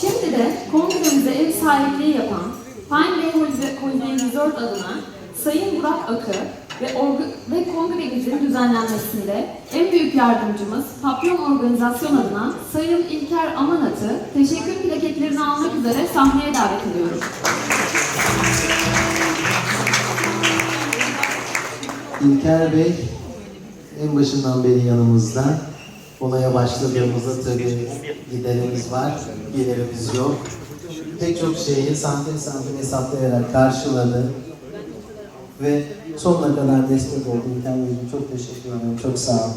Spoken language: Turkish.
Şimdi de kongremize ev sahipliği yapan Pine Bay Holiday Resort adına Sayın Burak Akı ve, orga- ve kongremizin düzenlenmesinde en büyük yardımcımız Papyon Organizasyon adına Sayın İlker Amanat'ı teşekkür plaketlerini almak üzere sahneye davet ediyorum. İlker Bey en başından beri yanımızda. Olaya başladığımızda tabii giderimiz var, gelirimiz yok. Pek çok şeyi santim santim hesaplayarak karşıladı. Ve sonuna kadar destek oldu. İlker Bey'ciğim çok teşekkür ederim. Çok sağ olun.